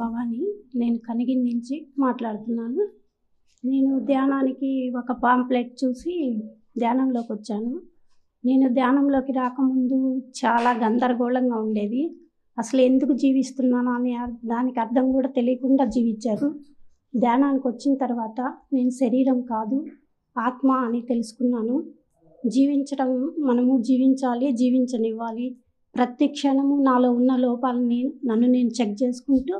భవాని నేను కనిగిరి నుంచి మాట్లాడుతున్నాను. నేను ధ్యానానికి ఒక పాంప్లెట్ చూసి ధ్యానంలోకి వచ్చాను. నేను ధ్యానంలోకి రాకముందు చాలా గందరగోళంగా ఉండేది. అసలు ఎందుకు జీవిస్తున్నాను అని దానికి అర్థం కూడా తెలియకుండా జీవించారు. ధ్యానానికి వచ్చిన తర్వాత నేను శరీరం కాదు ఆత్మ అని తెలుసుకున్నాను. జీవించడం మనము జీవించాలి జీవించనివ్వాలి. ప్రతి క్షణము నాలో ఉన్న లోపాలని నన్ను నేను చెక్ చేసుకుంటూ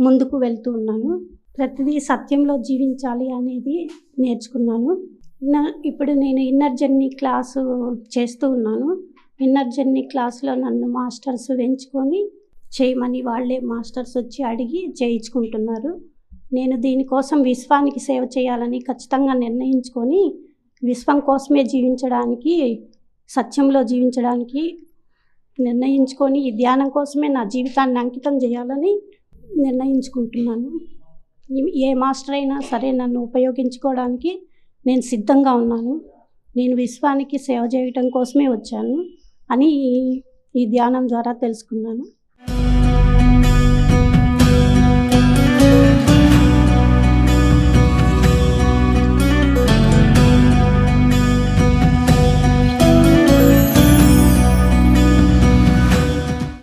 ముందుకు వెళ్తూ ఉన్నాను. ప్రతిదీ సత్యంలో జీవించాలి అనేది నేర్చుకున్నాను. నా- ఇప్పుడు నేను ఇన్నర్ జర్నీ క్లాసు చేస్తూ ఉన్నాను. ఇన్నర్ జర్నీ క్లాస్లో నన్ను మాస్టర్స్ ఎంచుకొని చేయమని వాళ్ళే మాస్టర్స్ వచ్చి అడిగి చేయించుకుంటున్నారు. నేను దీనికోసం విశ్వానికి సేవ చేయాలని ఖచ్చితంగా నిర్ణయించుకొని విశ్వం కోసమే జీవించడానికి సత్యంలో జీవించడానికి నిర్ణయించుకొని ఈ ధ్యానం కోసమే నా జీవితాన్ని అంకితం చేయాలని నిర్ణయించుకుంటున్నాను. ఏ మాస్టర్ అయినా సరే నన్ను ఉపయోగించుకోవడానికి నేను సిద్ధంగా ఉన్నాను. నేను విశ్వానికి సేవ చేయటం కోసమే వచ్చాను అని ఈ ధ్యానం ద్వారా తెలుసుకున్నాను.